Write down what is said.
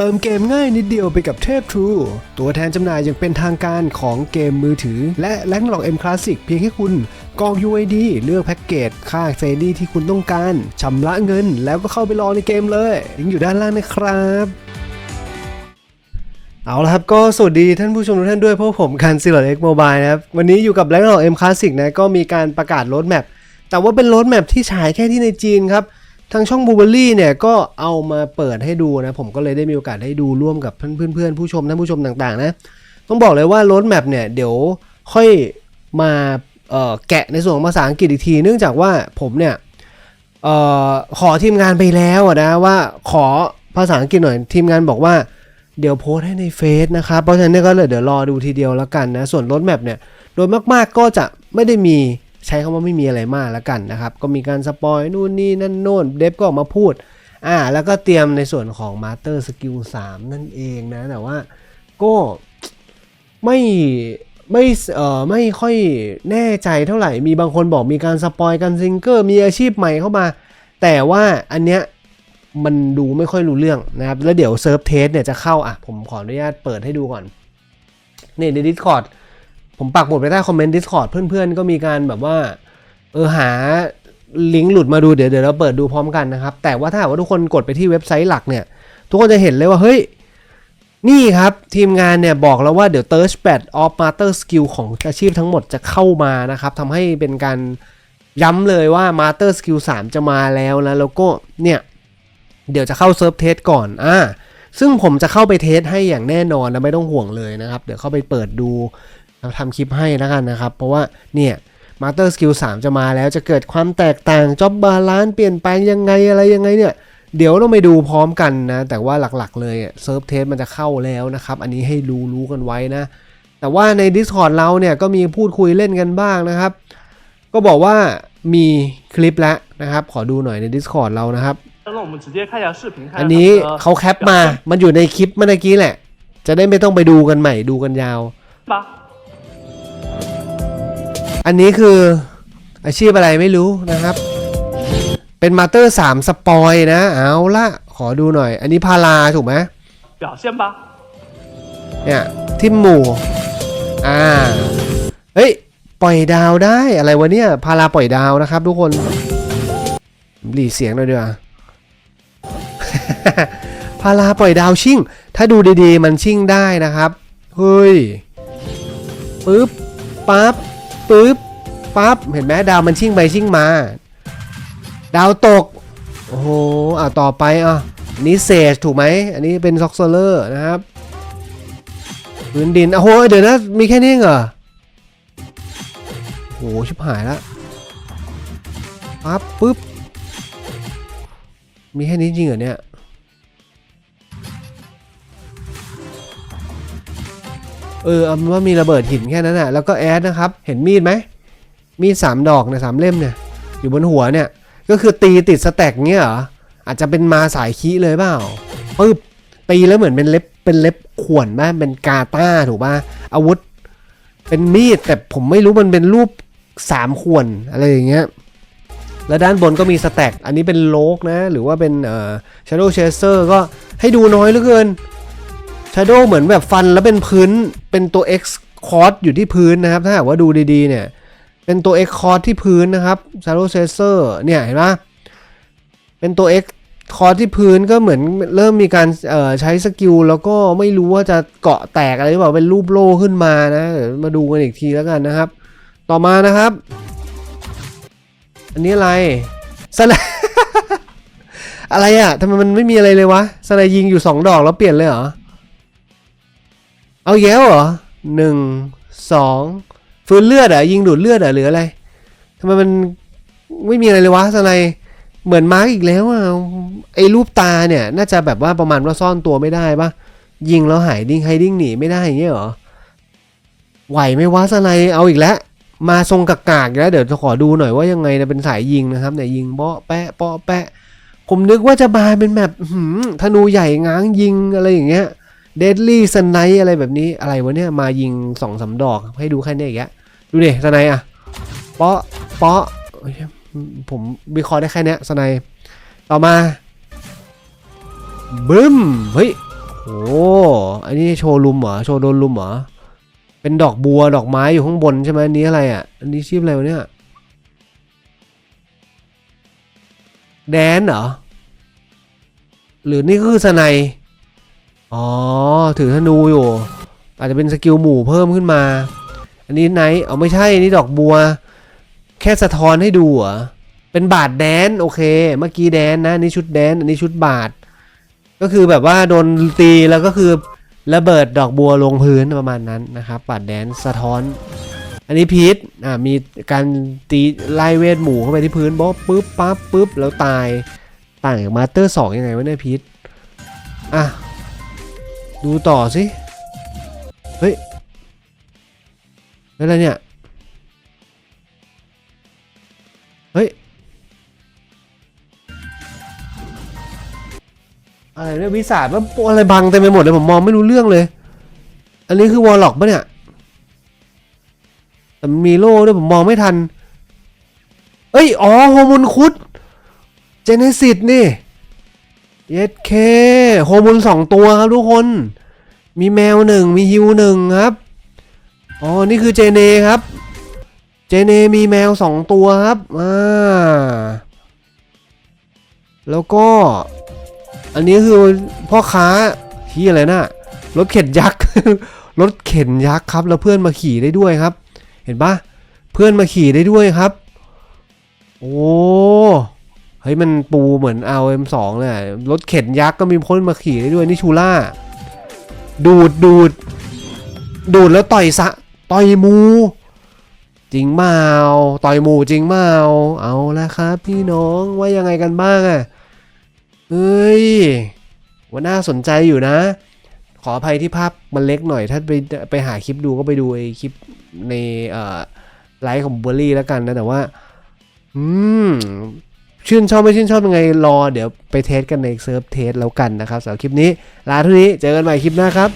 เติมเกมง่ายนิดเดียวไปกับเทพ True ตัวแทนจำหน่ายอย่างเป็นทางการของเกมมือถือ และแลงหลอก M Classic เพียงแค่คุณกรอก UID เลือกแพ็กเกจ ค่าเซรี่ที่คุณต้องการชำระเงิน แล้วก็เข้าไปรอในเกมเลยลิงก์อยู่ด้านล่างนะครับเอาละครับ ก็สวัสดีท่านผู้ชมทุกท่านด้วยพราะผมคันซิลเอ็กโมบายนะครับ วันนี้อยู่กับแลงหลอก M Classic นะ ก็มีการประกาศโรดแมปแต่ว่าเป็นโรดแมปที่ฉายแค่ที่ในจีนครับ ทางช่องบูเบอรี่เนี่ยก็เอามาเปิดให้ดูนะ ผมก็เลยได้มีโอกาสได้ดูร่วมกับเพื่อนเพื่อนๆผู้ชมท่านผู้ชมต่างๆนะ ต้องบอกเลยว่าโรดแมปเนี่ยเดี๋ยวค่อยมาแกะในส่วนของภาษาอังกฤษอีกที เนื่องจากว่าผมเนี่ยออขอทีมงานไปแล้วนะว่าขอภาษาอังกฤษหน่อยทีมงานบอกว่าเดี๋ยวโพสต์ให้ในเฟซนะครับเพราะฉะนั้นก็เลยเดี๋ยวรอดูทีเดียวแล้วกันนะ ส่วนรดแมปเนี่ย โดยมากๆก็จะไม่ได้มี ใช้คำว่าไม่มีอะไรมากแล้วกันนะครับ ก็มีการสปอยนู่นนี่นั่นโน่นเดฟก็ออกมาพูดอ่าแล้วก็เตรียมในส่วนของ Master Skill 3 นั่นเองนะ แต่ว่าก็ไม่ไม่เอ่อไม่ค่อยแน่ใจเท่าไหร่ มีบางคนบอกมีการสปอยกันซิงเกอร์มีอาชีพใหม่เข้ามา แต่ว่าอันเนี้ยมันดูไม่ค่อยรู้เรื่องนะครับ แล้วเดี๋ยวเซิร์ฟเทสเนี่ยจะเข้าอะ ผมขออนุญาตเปิดให้ดูก่อน นี่ใน Discord ผมปักหมุดไปใต้คอมเมนต์ Discord เพื่อนๆ ก็มีการแบบว่า เออหาลิงก์หลุดมาดูเดี๋ยวเดี๋ยวเราเปิดดูพร้อมกันนะครับ แต่ว่าถ้าหากว่าทุกคนกดไปที่เว็บไซต์หลักเนี่ย ทุกคนจะเห็นเลยว่าเฮ้ย นี่ครับ ทีมงานเนี่ยบอกแล้วว่าเดี๋ยว t h i r s p a d of Master Skill ของอาชีพทั้งหมดจะเข้ามานะครับทำให้เป็นการย้ำเลยว่า Master Skill 3 จะมาแล้วนะแล้วก็เนี่ยเดี๋ยวจะเข้าเซิร์ฟเทสก่อนอ่าซึ่งผมจะเข้าไปเทสให้อย่างแน่นอนนะไม่ต้องห่วงเลยนะครับ เดี๋ยวเข้าไปเปิดดู เราทำคลิปให้แล้วกันนะครับ เพราะว่าเนี่ยมาสเตอร์สกิลสามจะมาแล้วจะเกิดความแตกต่างจ็อบบาลานซ์เปลี่ยนแปลงยังไงอะไรยังไงเนี่ย เดี๋ยวเราไปดูพร้อมกันนะ แต่ว่าหลักๆเลยเซิร์ฟเทสมันจะเข้าแล้วนะครับ อันนี้ให้รู้รู้กันไว้นะ แต่ว่าใน Discord เราเนี่ยก็มีพูดคุยเล่นกันบ้างนะครับ ก็บอกว่ามีคลิปแล้วนะครับ ขอดูหน่อยใน Discord เรานะครับ อันนี้เขาแคปมา มันอยู่ในคลิปเมื่อกี้แหละ จะได้ไม่ต้องไปดูกันใหม่ดูกันยาว อันนี้คืออาชีพอะไรไม่รู้นะครับ เป็นมาสเตอร์สามสปอยนะ เอาละขอดูหน่อย อันนี้พาราถูกไหม 表现吧， เนี่ยทิมหมู่อ่า เฮ้ย ปล่อยดาวได้อะไรวะเนี่ย พาราปล่อยดาวนะครับทุกคนหลีเสียงหน่อยดีกว่า พาราปล่อยดาวชิ่ง ถ้าดูดีๆ มันชิ่งได้นะครับ เฮ้ย ปึ๊บ ปั๊บปึ๊บปั๊บเห็นไหมดาวมันชิ่งไปชิ่งมา ดาวตก โอ้โหอะต่อไปอะอันนี้เซจถูกไหมอันนี้เป็นซ็อกเซเลอร์นะครับพื้นดินโอ้โหเดี๋ยวนะมีแค่นี้เองเหรอโอ้โหชิบหายละปั๊บปึ๊บมีแค่นี้จริงเหรอเนี่ย เออเอาเป็นว่ามีระเบิดหินแค่นั้นแหะแล้วก็แอดนะครับ เห็นมีดไหม มีดสามดอกเนี่ยสามเล่มเนี่ย อยู่บนหัวเนี่ย ก็คือตีติดสแต็กเงี้ยเหรอ อาจจะเป็นมาสายคีเลยเปล่าปึ๊บตีแล้วเหมือนเป็นเล็บ เป็นเล็บข่วนบ้างเป็นกาต้าถูกป่ะ อาวุธ เป็นมีด แต่ผมไม่รู้มันเป็นรูปสามข่วนอะไรอย่างเงี้ย แล้วด้านบนก็มีสแต็ก อันนี้เป็นโลกนะ หรือว่าเป็นเอ่อ Shadow Chaser ก็ให้ดูน้อยเหลือเกิน Shadow เหมือนแบบฟันแล้วเป็นพื้นเป็นตัว X cord อยู่ที่พื้นนะครับ ถ้าหากว่าดูดีๆเนี่ย เป็นตัว X cord ที่พื้นนะครับ Shadow Chaser เนี่ยเห็นปะเป็นตัว X คอร์ที่พื้นก็เหมือนเริ่มมีการใช้สกิลแล้วก็ไม่รู้ว่าจะเกาะแตกอะไรหรือเปล่าเป็นรูปโล่ขึ้นมานะเดี๋ยวมาดูกันอีกทีแล้วกันนะครับ ต่อมานะครับ อันนี้อะไรสไนอะไรอะทำไมมันไม่มีอะไรเลยวะสไนยิงอยู่สองดอกแล้วเปลี่ยนเลยเหรอ เอาแย้วเหรอหนึ่งสองฟื้นเลือดเหรอะยิงดูดเลือดเหรอหรืออะไรทำไมมันไม่มีอะไรเลยวะสไนเหมือนมาร์กอีกแล้วอะไอ้รูปตาเนี่ย น่าจะแบบว่าประมาณว่าซ่อนตัวไม่ได้ปะยิงแล้วหายดิ้งให้ดิ้งหนีไม่ได้อย่างเงี้ยเหรอไหวไหมวะสไนเอาอีกแล้วมาทรงกากๆอีกแล้วเดี๋ยวจะขอดูหน่อยว่ายังไงนะเป็นสายยิงนะครับเนี่ยยิงเปาะแปะเปาะแปะ ผมนึกว่าจะมาเป็นแบบอื้อหือธนูใหญ่ง้างยิงอะไรอย่างเงี้ย เดดลี่สไนอะไรแบบนี้อะไรวะเนี่ยมายิงสองสามดอกให้ดูแค่นี้อีกแล้วดูดิสไนอะเปาะเปาะเอ้ยผมวิเคราะห์ได้แค่เนี้ยสไนต่อมาบึ้มเฮ้ยโอ้อันนี้โชว์ลุมเหรอโชว์โดนลุมเหรอเป็นดอกบัวดอกไม้อยู่ข้างบนใช่ไหมอันนี้อะไรอะอันนี้ชื่อะไรวะเนี่ยแดนเหรอหรือนี่คือสไน อ๋อ ถือธนูอยู่ อาจจะเป็นสกิลหมู่เพิ่มขึ้นมา อันนี้ไนท์เอาไม่ใช่นี่ดอกบัว แค่สะท้อนให้ดูเหรอเป็นบาทแดนโอเค เมื่อกี้แดนนะนนี่ชุดแดนอันนี้ชุดบาทก็คือแบบว่าโดนตีแล้วก็คือระเบิดดอกบัวลงพื้นประมาณนั้นนะครับบาดแดนสะท้อน อันนี้พีทอ่ามีการตีไล่เวทหมู่เข้าไปที่พื้นบ๊อบปุ๊บปั๊บปุ๊บแล้วตายต่างจากมาสเตอร์สองยังไงวะเนี่ยพีทอะ ดูต่อสิ เฮ้ยอะไรเนี่ย เฮ้ย อะไรเนี่ยวิสาดว่าอะไรบังเต็มไปหมดเลยผมมองไม่รู้เรื่องเลย อันนี้คือวอลล็อกปะเนี่ย แต่มีโล่ด้วยผมมองไม่ทัน เอ้ย อ๋อโฮมุนคุด เจเนซิสนี่ เยสเคโฮมุนสองตัวครับทุกคน มีแมวหนึ่งมีฮิวหนึ่งครับ อ๋อ นี่คือเจเนครับ เจเนมีแมวสองตัวครับ อ่า แล้วก็ อันนี้คือพ่อค้าที่อะไรนะรถเข็นยักษ์ รถเข็นยักษ์ครับ แล้วเพื่อนมาขี่ได้ด้วยครับ เห็นปะเพื่อนมาขี่ได้ด้วยครับ โอ้ เฮ้ยมันปูเหมือน RM2 เลยอะรถเข็นยักษ์ก็มีคนมาขี่ได้ด้วยนี่ชูล่า ดูดดูด ดูดแล้วต่อยสะต่อยมู จริงเปล่าต่อยมูจริงเปล่าเอาละครับ พี่น้องว่ายังไงกันบ้างอะเฮ้ยว่าน่าสนใจอยู่นะ ขออภัยที่ภาพมันเล็กหน่อย ถ้าไปไปหาคลิปดูก็ไปดูไอ้คลิปในไลฟ์ของบัวลี่แล้วกันนะแต่ว่า อืม ชื่นชอบไม่ชื่นชอบยังไงรอ เดี๋ยวไปเทสกันในเซิร์ฟเทสแล้วกันนะครับสำหรับคลิปนี้ลาเท่านี้เจอกันใหม่คลิปหน้าครับ